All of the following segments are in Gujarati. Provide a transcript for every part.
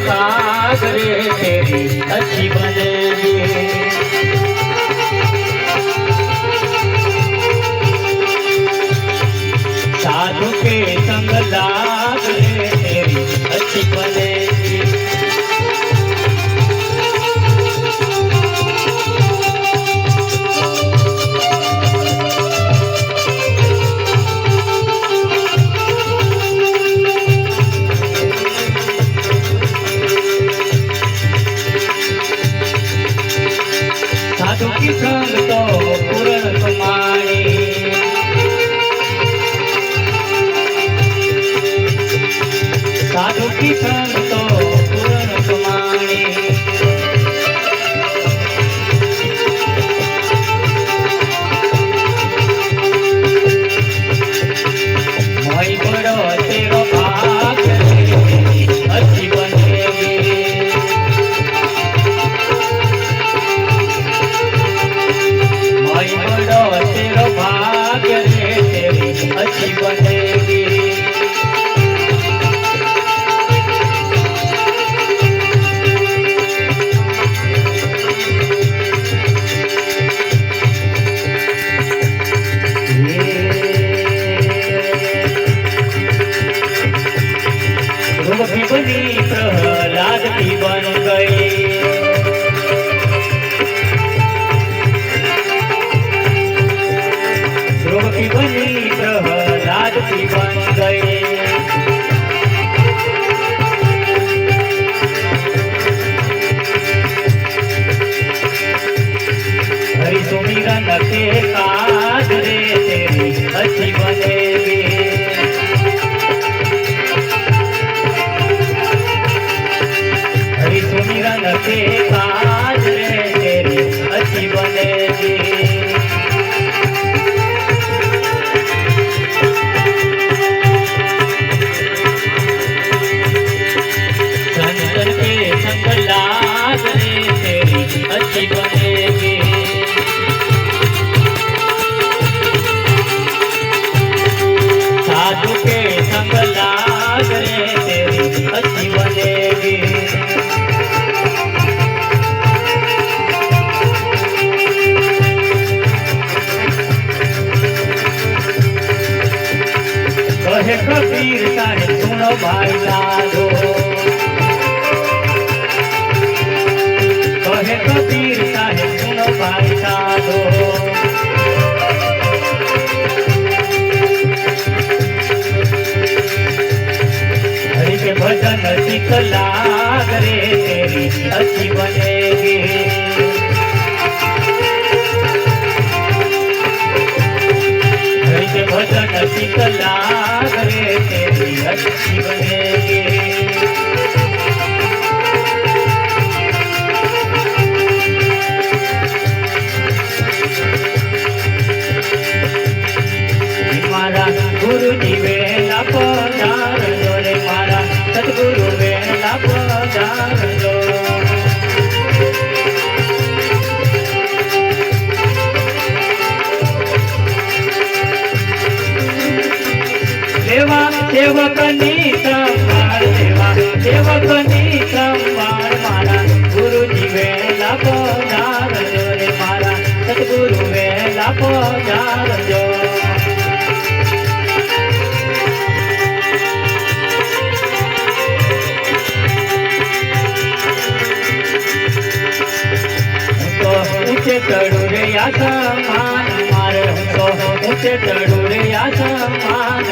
सागरे तेरी अच्छी बनेगी સાધુ की મૂર્તિ બન ગઈ સુની રંગ કે કાજ રે તેરી અછી બને હરી સુની રંગ કે છે કબીર તારે સુણો ભાઈ લાગો કહે કબીર તારે સુણો ભાઈ સાધો હરિ કે ભજન સીખ લાગ રે, તેરી અચી બનેગી. દેવા સેવકની સંભાળ દેવા સેવકની સંભાળ મારા ગુરુજી વેલા પધારજો રે મારા સદગુરુ વેલા પધારજો જો ચડું રે તો ઊંચે ચડું રે આસમાન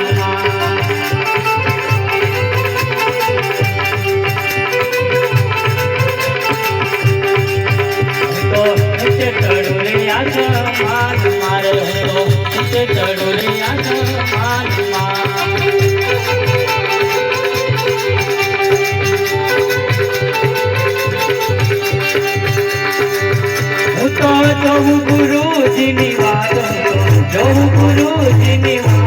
તો ઊંચે ચડું રે આસમાન મારે તો ઊંચે ચડું રે આસમાન હું તો જોઉં ગુરુજીની વાત. જોઉં ગુરુજીની વાત